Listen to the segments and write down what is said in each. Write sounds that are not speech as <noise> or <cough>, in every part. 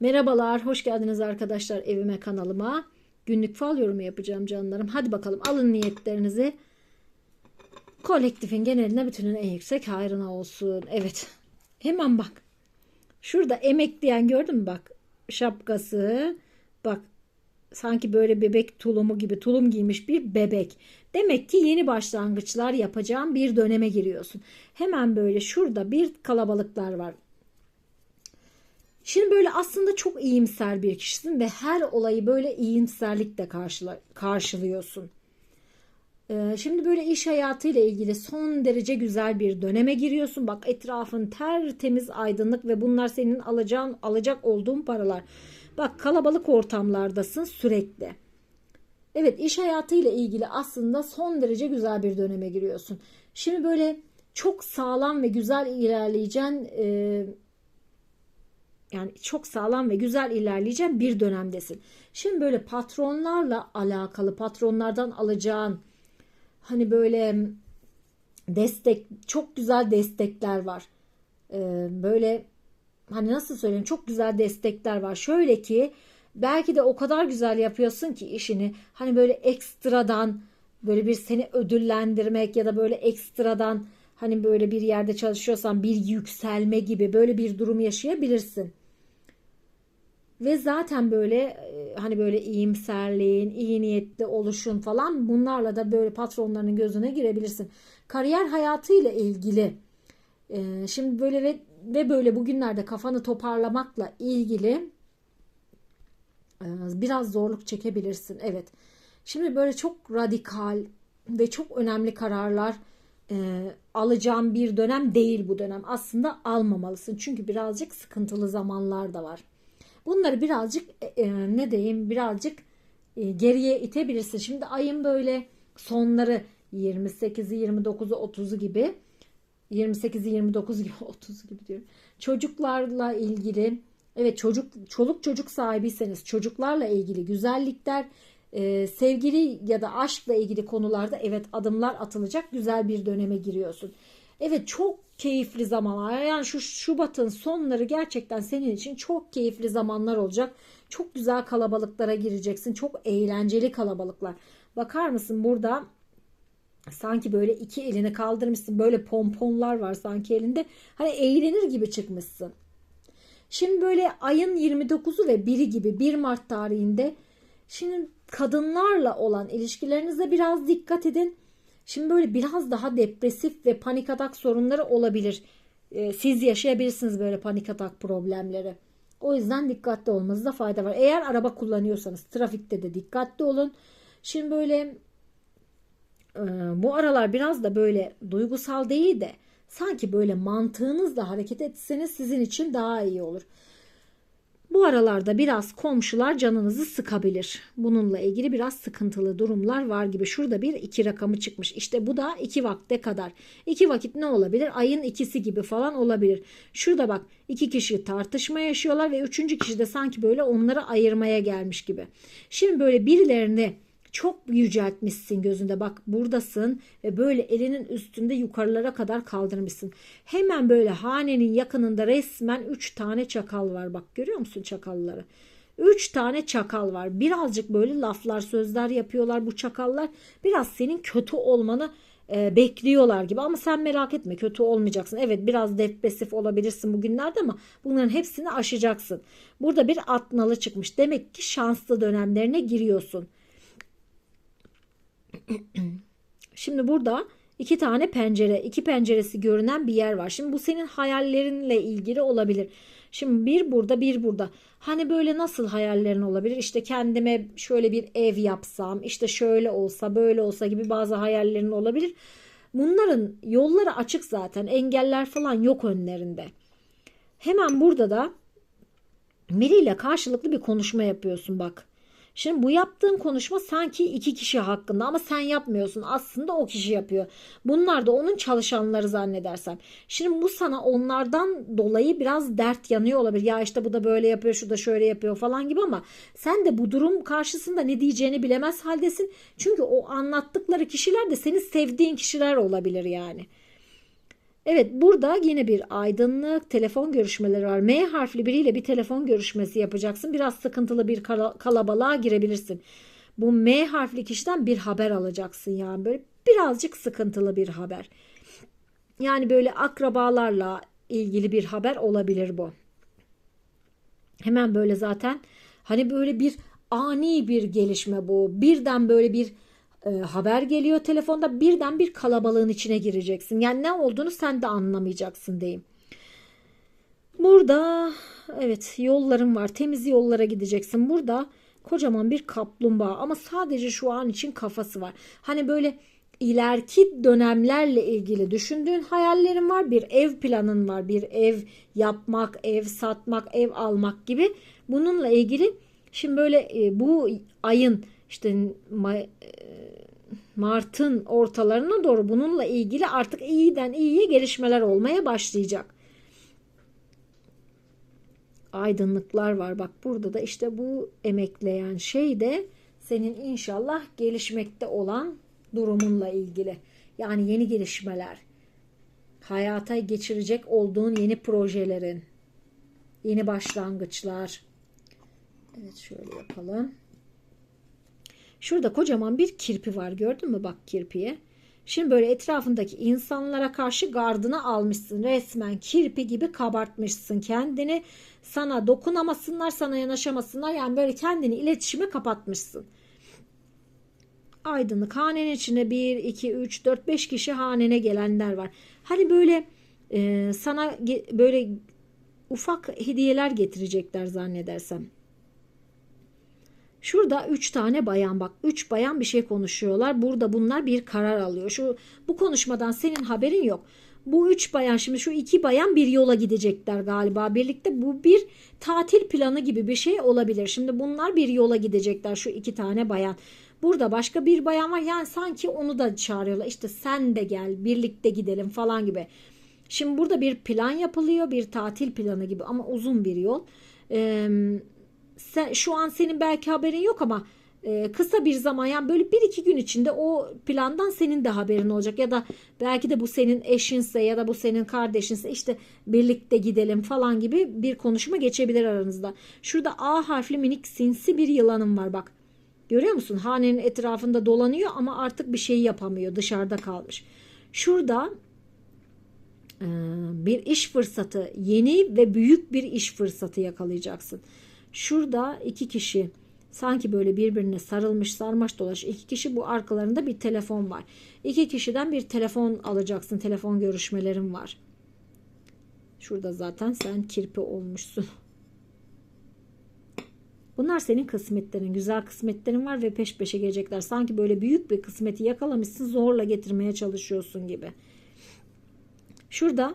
Merhabalar, hoş geldiniz arkadaşlar evime kanalıma. Günlük fal yorumu yapacağım canlarım. Hadi bakalım alın niyetlerinizi. Kolektifin geneline bütünün en yüksek hayrına olsun. Evet. Hemen bak. Şurada emek diyen gördün mü bak. Şapkası. Bak sanki böyle bebek tulumu gibi tulum giymiş bir bebek. Demek ki yeni başlangıçlar yapacağım bir döneme giriyorsun. Hemen böyle şurada bir kalabalıklar var. Şimdi böyle aslında çok iyimser bir kişisin ve her olayı böyle iyimserlikle karşıla, karşılıyorsun. Ee, şimdi böyle iş hayatıyla ilgili son derece güzel bir döneme giriyorsun. Bak etrafın tertemiz aydınlık ve bunlar senin alacağın alacak olduğun paralar. Bak kalabalık ortamlardasın sürekli. Evet iş hayatıyla ilgili aslında son derece güzel bir döneme giriyorsun. Şimdi böyle çok sağlam ve güzel ilerleyeceğin e, yani çok sağlam ve güzel ilerleyeceğin bir dönemdesin. Şimdi böyle patronlarla alakalı patronlardan alacağın hani böyle destek çok güzel destekler var. Ee, böyle hani nasıl söyleyeyim çok güzel destekler var. Şöyle ki belki de o kadar güzel yapıyorsun ki işini hani böyle ekstradan böyle bir seni ödüllendirmek ya da böyle ekstradan hani böyle bir yerde çalışıyorsan bir yükselme gibi böyle bir durum yaşayabilirsin. Ve zaten böyle e, hani böyle iyimserliğin, iyi niyetli oluşun falan bunlarla da böyle patronlarının gözüne girebilirsin. Kariyer hayatıyla ilgili e, şimdi böyle ve, ve böyle bugünlerde kafanı toparlamakla ilgili e, biraz zorluk çekebilirsin. Evet. Şimdi böyle çok radikal ve çok önemli kararlar alacağım bir dönem değil bu dönem. Aslında almamalısın. Çünkü birazcık sıkıntılı zamanlar da var. Bunları birazcık e, e, ne diyeyim birazcık e, geriye itebilirsin. Şimdi ayın böyle sonları 28'i 29'u 30'u gibi 28'i 29 gibi <laughs> 30 gibi diyorum. Çocuklarla ilgili evet çocuk çoluk çocuk sahibiyseniz çocuklarla ilgili güzellikler e, sevgili ya da aşkla ilgili konularda evet adımlar atılacak güzel bir döneme giriyorsun. Evet çok keyifli zamanlar. Yani şu Şubat'ın sonları gerçekten senin için çok keyifli zamanlar olacak. Çok güzel kalabalıklara gireceksin. Çok eğlenceli kalabalıklar. Bakar mısın burada sanki böyle iki elini kaldırmışsın. Böyle pomponlar var sanki elinde. Hani eğlenir gibi çıkmışsın. Şimdi böyle ayın 29'u ve 1'i gibi 1 Mart tarihinde şimdi kadınlarla olan ilişkilerinize biraz dikkat edin Şimdi böyle biraz daha depresif ve panik atak sorunları olabilir. Ee, siz yaşayabilirsiniz böyle panik atak problemleri. O yüzden dikkatli olmanızda fayda var. Eğer araba kullanıyorsanız trafikte de dikkatli olun. Şimdi böyle e, bu aralar biraz da böyle duygusal değil de sanki böyle mantığınızla hareket etseniz sizin için daha iyi olur. Bu aralarda biraz komşular canınızı sıkabilir. Bununla ilgili biraz sıkıntılı durumlar var gibi. Şurada bir iki rakamı çıkmış. İşte bu da iki vakte kadar. İki vakit ne olabilir? Ayın ikisi gibi falan olabilir. Şurada bak iki kişi tartışma yaşıyorlar ve üçüncü kişi de sanki böyle onları ayırmaya gelmiş gibi. Şimdi böyle birilerini çok yüceltmişsin gözünde bak buradasın ve böyle elinin üstünde yukarılara kadar kaldırmışsın. Hemen böyle hanenin yakınında resmen 3 tane çakal var bak görüyor musun çakalları? 3 tane çakal var. Birazcık böyle laflar sözler yapıyorlar bu çakallar. Biraz senin kötü olmanı e, bekliyorlar gibi ama sen merak etme kötü olmayacaksın. Evet biraz depresif olabilirsin bugünlerde ama bunların hepsini aşacaksın. Burada bir atnalı çıkmış. Demek ki şanslı dönemlerine giriyorsun. <clears throat> Şimdi burada iki tane pencere, iki penceresi görünen bir yer var. Şimdi bu senin hayallerinle ilgili olabilir. Şimdi bir burada bir burada. Hani böyle nasıl hayallerin olabilir? İşte kendime şöyle bir ev yapsam, işte şöyle olsa, böyle olsa gibi bazı hayallerin olabilir. Bunların yolları açık zaten. Engeller falan yok önlerinde. Hemen burada da biriyle karşılıklı bir konuşma yapıyorsun bak. Şimdi bu yaptığın konuşma sanki iki kişi hakkında ama sen yapmıyorsun. Aslında o kişi yapıyor. Bunlar da onun çalışanları zannedersem. Şimdi bu sana onlardan dolayı biraz dert yanıyor olabilir. Ya işte bu da böyle yapıyor, şu da şöyle yapıyor falan gibi ama sen de bu durum karşısında ne diyeceğini bilemez haldesin. Çünkü o anlattıkları kişiler de senin sevdiğin kişiler olabilir yani. Evet burada yine bir aydınlık telefon görüşmeleri var. M harfli biriyle bir telefon görüşmesi yapacaksın. Biraz sıkıntılı bir kala- kalabalığa girebilirsin. Bu M harfli kişiden bir haber alacaksın yani böyle birazcık sıkıntılı bir haber. Yani böyle akrabalarla ilgili bir haber olabilir bu. Hemen böyle zaten hani böyle bir ani bir gelişme bu. Birden böyle bir e, haber geliyor telefonda birden bir kalabalığın içine gireceksin. Yani ne olduğunu sen de anlamayacaksın diyeyim. Burada evet yolların var. Temiz yollara gideceksin. Burada kocaman bir kaplumbağa ama sadece şu an için kafası var. Hani böyle ileriki dönemlerle ilgili düşündüğün hayallerin var. Bir ev planın var. Bir ev yapmak, ev satmak, ev almak gibi. Bununla ilgili şimdi böyle e, bu ayın işte e, Mart'ın ortalarına doğru bununla ilgili artık iyiden iyiye gelişmeler olmaya başlayacak. Aydınlıklar var. Bak burada da işte bu emekleyen şey de senin inşallah gelişmekte olan durumunla ilgili. Yani yeni gelişmeler. Hayata geçirecek olduğun yeni projelerin. Yeni başlangıçlar. Evet şöyle yapalım. Şurada kocaman bir kirpi var gördün mü bak kirpiye. Şimdi böyle etrafındaki insanlara karşı gardını almışsın. Resmen kirpi gibi kabartmışsın kendini. Sana dokunamasınlar, sana yanaşamasınlar. Yani böyle kendini iletişime kapatmışsın. Aydınlık hanenin içinde 1, 2, 3, 4, 5 kişi hanene gelenler var. Hani böyle e, sana ge- böyle ufak hediyeler getirecekler zannedersem. Şurada üç tane bayan bak. Üç bayan bir şey konuşuyorlar. Burada bunlar bir karar alıyor. Şu bu konuşmadan senin haberin yok. Bu üç bayan şimdi şu iki bayan bir yola gidecekler galiba. Birlikte bu bir tatil planı gibi bir şey olabilir. Şimdi bunlar bir yola gidecekler şu iki tane bayan. Burada başka bir bayan var. Yani sanki onu da çağırıyorlar. İşte sen de gel birlikte gidelim falan gibi. Şimdi burada bir plan yapılıyor. Bir tatil planı gibi ama uzun bir yol. Eee sen, şu an senin belki haberin yok ama e, kısa bir zaman yani böyle bir iki gün içinde o plandan senin de haberin olacak ya da belki de bu senin eşinse ya da bu senin kardeşinse işte birlikte gidelim falan gibi bir konuşma geçebilir aranızda. Şurada A harfli minik sinsi bir yılanım var bak. Görüyor musun? Hanenin etrafında dolanıyor ama artık bir şey yapamıyor. Dışarıda kalmış. Şurada e, bir iş fırsatı, yeni ve büyük bir iş fırsatı yakalayacaksın. Şurada iki kişi sanki böyle birbirine sarılmış sarmaş dolaş iki kişi bu arkalarında bir telefon var. İki kişiden bir telefon alacaksın. Telefon görüşmelerin var. Şurada zaten sen kirpi olmuşsun. Bunlar senin kısmetlerin, güzel kısmetlerin var ve peş peşe gelecekler. Sanki böyle büyük bir kısmeti yakalamışsın, zorla getirmeye çalışıyorsun gibi. Şurada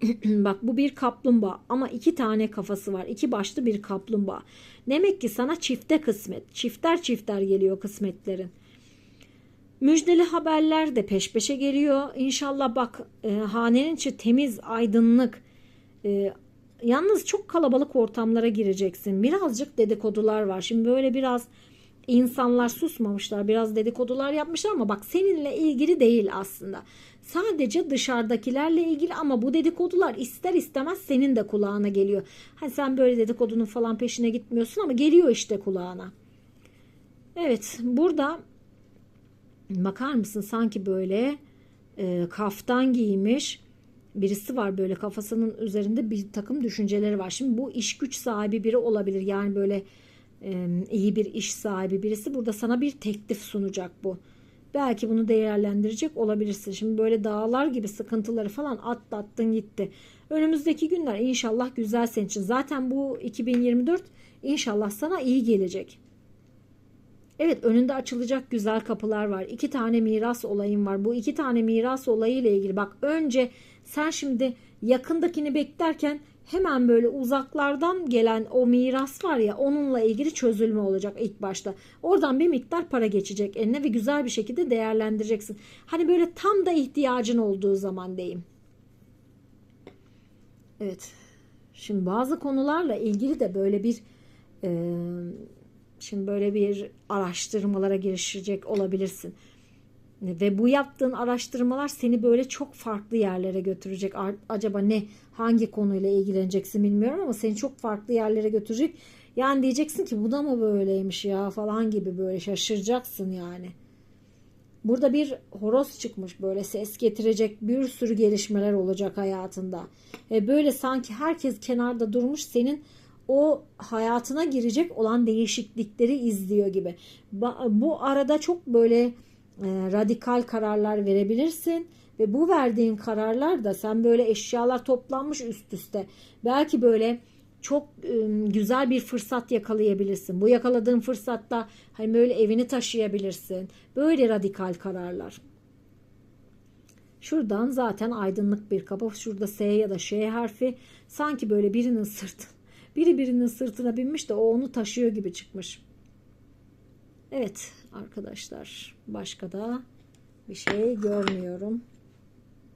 <clears throat> Bak bu bir kaplumbağa ama iki tane kafası var. İki başlı bir kaplumbağa. Demek ki sana çifte kısmet. Çifter çifter geliyor kısmetlerin. Müjdeli haberler de peş peşe geliyor. İnşallah bak e, hanenin içi temiz, aydınlık. E, yalnız çok kalabalık ortamlara gireceksin. Birazcık dedikodular var. Şimdi böyle biraz insanlar susmamışlar. Biraz dedikodular yapmışlar ama bak seninle ilgili değil aslında. Sadece dışarıdakilerle ilgili ama bu dedikodular ister istemez senin de kulağına geliyor. Hani sen böyle dedikodunun falan peşine gitmiyorsun ama geliyor işte kulağına. Evet burada bakar mısın sanki böyle e, kaftan giymiş birisi var böyle kafasının üzerinde bir takım düşünceleri var. Şimdi bu iş güç sahibi biri olabilir. Yani böyle iyi bir iş sahibi birisi burada sana bir teklif sunacak bu. Belki bunu değerlendirecek olabilirsin. Şimdi böyle dağlar gibi sıkıntıları falan atlattın gitti. Önümüzdeki günler inşallah güzel senin için. Zaten bu 2024 inşallah sana iyi gelecek. Evet önünde açılacak güzel kapılar var. İki tane miras olayım var. Bu iki tane miras olayı ile ilgili bak önce sen şimdi yakındakini beklerken hemen böyle uzaklardan gelen o miras var ya onunla ilgili çözülme olacak ilk başta. Oradan bir miktar para geçecek eline ve güzel bir şekilde değerlendireceksin. Hani böyle tam da ihtiyacın olduğu zaman diyeyim. Evet. Şimdi bazı konularla ilgili de böyle bir e, şimdi böyle bir araştırmalara girişecek olabilirsin. Ve bu yaptığın araştırmalar seni böyle çok farklı yerlere götürecek. Acaba ne hangi konuyla ilgileneceksin bilmiyorum ama seni çok farklı yerlere götürecek. Yani diyeceksin ki bu da mı böyleymiş ya falan gibi böyle şaşıracaksın yani. Burada bir horoz çıkmış böyle ses getirecek bir sürü gelişmeler olacak hayatında. E böyle sanki herkes kenarda durmuş senin o hayatına girecek olan değişiklikleri izliyor gibi. Bu arada çok böyle radikal kararlar verebilirsin ve bu verdiğin kararlar da sen böyle eşyalar toplanmış üst üste. Belki böyle çok e, güzel bir fırsat yakalayabilirsin. Bu yakaladığın fırsatta hani böyle evini taşıyabilirsin. Böyle radikal kararlar. Şuradan zaten aydınlık bir kapı. Şurada S ya da Ş harfi. Sanki böyle birinin sırtı. Biri birinin sırtına binmiş de o onu taşıyor gibi çıkmış. Evet arkadaşlar. Başka da bir şey görmüyorum.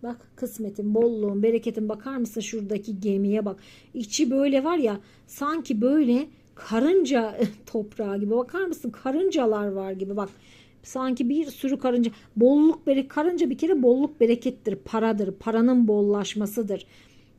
Bak kısmetin, bolluğun, bereketin bakar mısın şuradaki gemiye bak. İçi böyle var ya sanki böyle karınca <laughs> toprağı gibi bakar mısın? Karıncalar var gibi bak. Sanki bir sürü karınca. Bolluk bereket karınca bir kere bolluk berekettir, paradır, paranın bollaşmasıdır.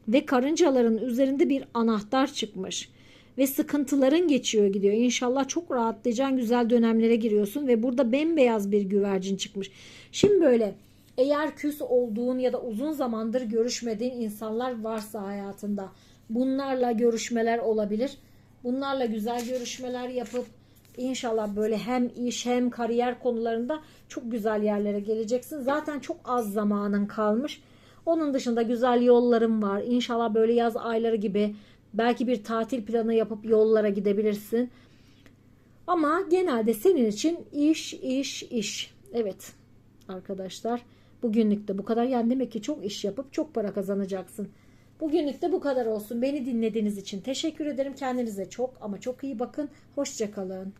Ve karıncaların üzerinde bir anahtar çıkmış. Ve sıkıntıların geçiyor gidiyor. İnşallah çok rahatlayacaksın güzel dönemlere giriyorsun. Ve burada bembeyaz bir güvercin çıkmış. Şimdi böyle eğer küs olduğun ya da uzun zamandır görüşmediğin insanlar varsa hayatında bunlarla görüşmeler olabilir. Bunlarla güzel görüşmeler yapıp inşallah böyle hem iş hem kariyer konularında çok güzel yerlere geleceksin. Zaten çok az zamanın kalmış. Onun dışında güzel yollarım var. İnşallah böyle yaz ayları gibi belki bir tatil planı yapıp yollara gidebilirsin. Ama genelde senin için iş, iş, iş. Evet arkadaşlar. Bugünlük de bu kadar. Yani demek ki çok iş yapıp çok para kazanacaksın. Bugünlük de bu kadar olsun. Beni dinlediğiniz için teşekkür ederim. Kendinize çok ama çok iyi bakın. Hoşçakalın.